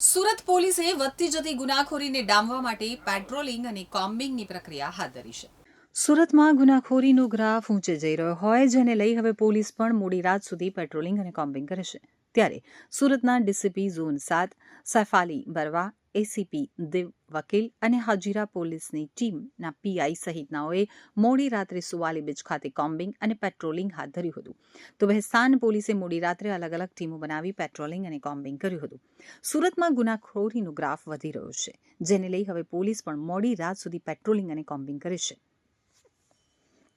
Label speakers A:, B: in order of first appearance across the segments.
A: સુરત પોલીસે વધતી જતી ગુનાખોરીને ડામવા માટે પેટ્રોલિંગ અને કોમ્બિંગની પ્રક્રિયા હાથ ધરી છે. સુરતમાં ગુનાખોરીનો ગ્રાફ ઊંચે જઈ રહ્યો હોય, જેને લઈ હવે પોલીસ પણ મોડી રાત સુધી પેટ્રોલિંગ અને કોમ્બિંગ કરે છે. ત્યારે સુરતના ડીસીપી ઝોન સાત સૈફાલી બરવા એસીપી દેવ વકીલ અને હાજીરા પોલીસની ટીમના પીઆઈ સહિતનાઓએ મોડી રાત્રે સુવાલી બીચ ખાતે કોમ્બિંગ અને પેટ્રોલિંગ હાથ ધર્યું હતું. તો ભેસ્તાન પોલીસે મોડી રાત્રે અલગ અલગ ટીમો બનાવી પેટ્રોલિંગ અને કોમ્બિંગ કર્યું હતું. સુરતમાં ગુનાખોરીનો ગ્રાફ વધી રહ્યો છે, જેને લઈ હવે પોલીસ પણ મોડી રાત સુધી પેટ્રોલિંગ અને કોમ્બિંગ કરે છે.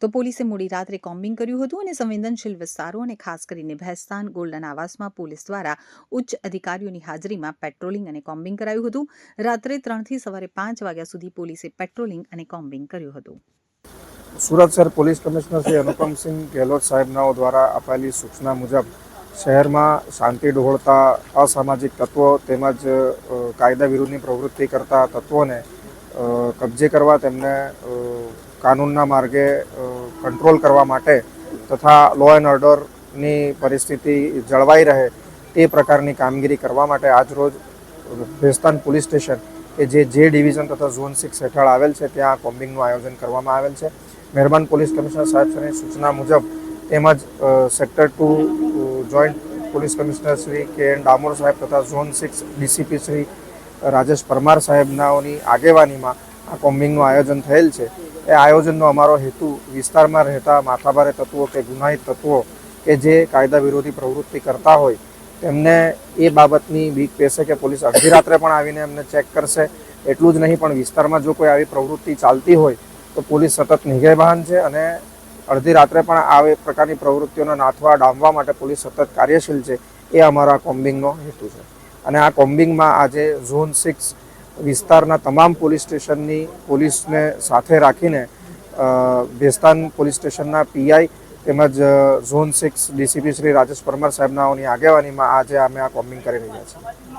A: તો પોલીસે મોડી રાત્રે કોમ્બિંગ કર્યું હતું અને સંવેદનશીલ વિસ્તારો અને ખાસ કરીને ભેસ્તાન, ગોલ્ડન આવાસમાં પોલીસ દ્વારા ઉચ્ચ અધિકારીઓની હાજરીમાં પેટ્રોલિંગ અને કોમ્બિંગ કરાયું હતું. રાત્રે ત્રણથી સવારે પાંચ વાગ્યા સુધી પોલીસે પેટ્રોલિંગ અને કોમ્બિંગ કર્યું હતું.
B: સુરત શહેર પોલીસ કમિશનર શ્રી અનુપમસિંહ ગેહલોત સાહેબનાઓ દ્વારા અપાયેલી સૂચના મુજબ શહેરમાં શાંતિ ડહોળતા, અસામાજિક તત્વો તેમજ કાયદા વિરુદ્ધની પ્રવૃત્તિ કરતા તત્વોને કબજે કરવા તેમને કાનૂનના માર્ગે કંટ્રોલ કરવા માટે તથા લો એન્ડ ઓર્ડરની પરિસ્થિતિ જળવાઈ રહે તે પ્રકારની કામગીરી કરવા માટે આજરોજ ભેસ્તાન પોલીસ સ્ટેશન કે જે જે ડિવિઝન તથા ઝોન સિક્સ હેઠળ આવેલ છે, ત્યાં કોમ્બિંગનું આયોજન કરવામાં આવેલ છે. મહેરબાન પોલીસ કમિશનર સાહેબની સૂચના મુજબ તેમજ sector two joint police commissioner Shri K N Damor સાહેબ તથા zone six DCP Shri Rajesh Parmar સાહેબનાઓની આગેવાનીમાં આ કોમ્બિંગનું આયોજન થયેલ છે. એ આયોજનનો અમારો હેતુ વિસ્તારમાં રહેતા માથાભારે તત્વો કે ગુનાહિત તત્વો કે જે કાયદા વિરોધી પ્રવૃત્તિ કરતા હોય, તેમને એ બાબતની બીક પેશે કે પોલીસ અડધી રાત્રે પણ આવીને એમને ચેક કરશે. એટલું જ નહીં, પણ વિસ્તારમાં જો કોઈ આવી પ્રવૃત્તિ ચાલતી હોય, તો પોલીસ સતત નિગેબાન છે અને અડધી રાત્રે પણ આવી પ્રકારની પ્રવૃત્તિઓને નાથવા ડામવા માટે પોલીસ સતત કાર્યશીલ છે, એ અમારા કોમ્બિંગનો હેતુ છે. અને આ કોમ્બિંગમાં આજે ઝોન સિક્સ વિસ્તારના તમામ પોલીસ સ્ટેશનની પોલીસને સાથે રાખીને ભેસ્તાન પોલીસ સ્ટેશનના પીઆઈ તેમજ zone six DCP Shri Rajesh Parmar સાહેબનાઓની આગેવાનીમાં આજે અમે આ કોમ્બિંગ કરી રહ્યા છીએ.